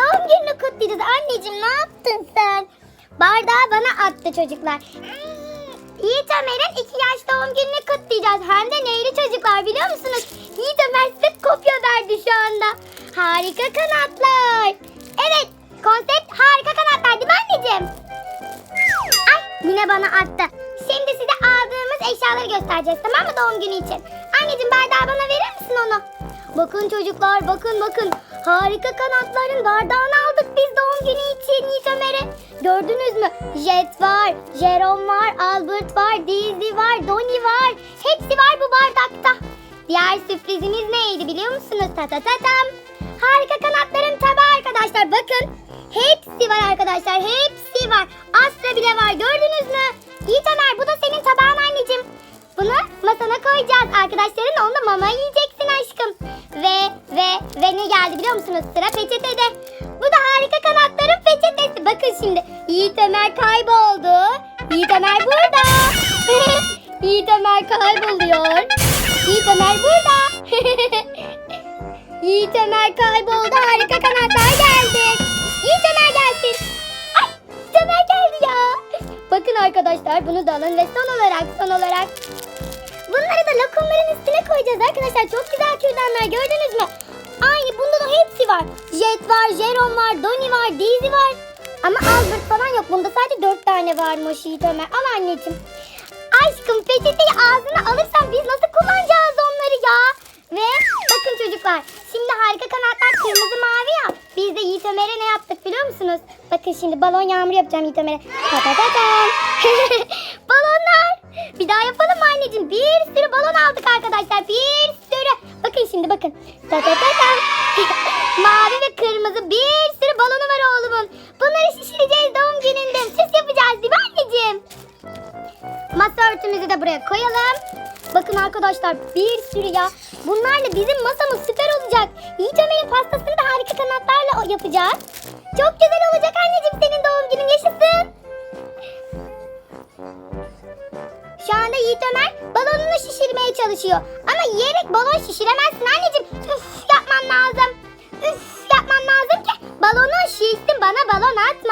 doğum gününü kutlayacağız. Anneciğim ne yaptın sen? Bardağı bana attı çocuklar. Yiğit Ömer'in iki yaş doğum gününü kutlayacağız. Hem de neyli çocuklar biliyor musunuz? Yiğit Ömer size kopya verdi şu anda. Harika kanatlar. Evet konsept harika kanatlar değil mi anneciğim? Ay yine bana attı. Şimdi size aldığımız eşyaları göstereceğiz tamam mı doğum günü için? Anneciğim bardağı bana verir misin onu? Bakın çocuklar bakın bakın. Harika kanatların bardağını aldık biz doğum günü için Yiğit Ömer'e. Gördünüz mü? Jet var, Jerome var, Albert var, Daisy var, Donny var. Hepsi var bu bardakta. Diğer sürprizimiz neydi biliyor musunuz? Ta ta ta tam. Harika kanatların tabağı arkadaşlar bakın. Hepsi var arkadaşlar hepsi var. Astra bile var gördünüz mü? Yiğit Ömer bu da senin tabağın anneciğim. Bunu masana koyacağız. Arkadaşların onunla mama yiyeceksin geldi biliyor musunuz? Sıra peçetede. Bu da harika kanatların peçetesi. Bakın şimdi. Yiğit Ömer kayboldu. Yiğit Ömer burada. Yiğit Ömer kayboluyor. Yiğit Ömer burada. Yiğit Ömer kayboldu. Harika kanatlar geldi. Yiğit Ömer gelsin. Ay Yiğit Ömer geldi ya. Bakın arkadaşlar bunu da alın ve son olarak son olarak Bunları da lokumların üstüne koyacağız arkadaşlar. Çok güzel kürdanlar gördünüz mü? Var. Jet var, Jerome var, Donny var, Daisy var. Ama Albert falan yok. Bunda sadece dört tane varmış Yiğit Ömer. Al anneciğim. Aşkım peçeteyi ağzına alırsan biz nasıl kullanacağız onları ya? Ve bakın çocuklar. Şimdi harika kanatlar kırmızı mavi ya. Biz de Yiğit Ömer'e ne yaptık biliyor musunuz? Bakın şimdi balon yağmuru yapacağım Yiğit Ömer'e. Balonlar. Bir daha yapalım mı anneciğim? Bir sürü balon aldık arkadaşlar. Bir sürü. Bakın şimdi bakın. Kırmızı bir sürü balonu var oğlumun. Bunları şişireceğiz doğum gününde. Süs yapacağız değil mi anneciğim? Masa örtümüzü de buraya koyalım. Bakın arkadaşlar bir sürü ya. Bunlarla bizim masamız süper olacak. Yiğit Ömer'in pastasını da harika kanatlarla yapacağız. Çok güzel olacak anneciğim senin doğum günün yaşasın. Şu anda Yiğit Ömer balonunu şişirmeye çalışıyor. Ama yiyerek balon şişiremezsin anneciğim. Üf balon atma.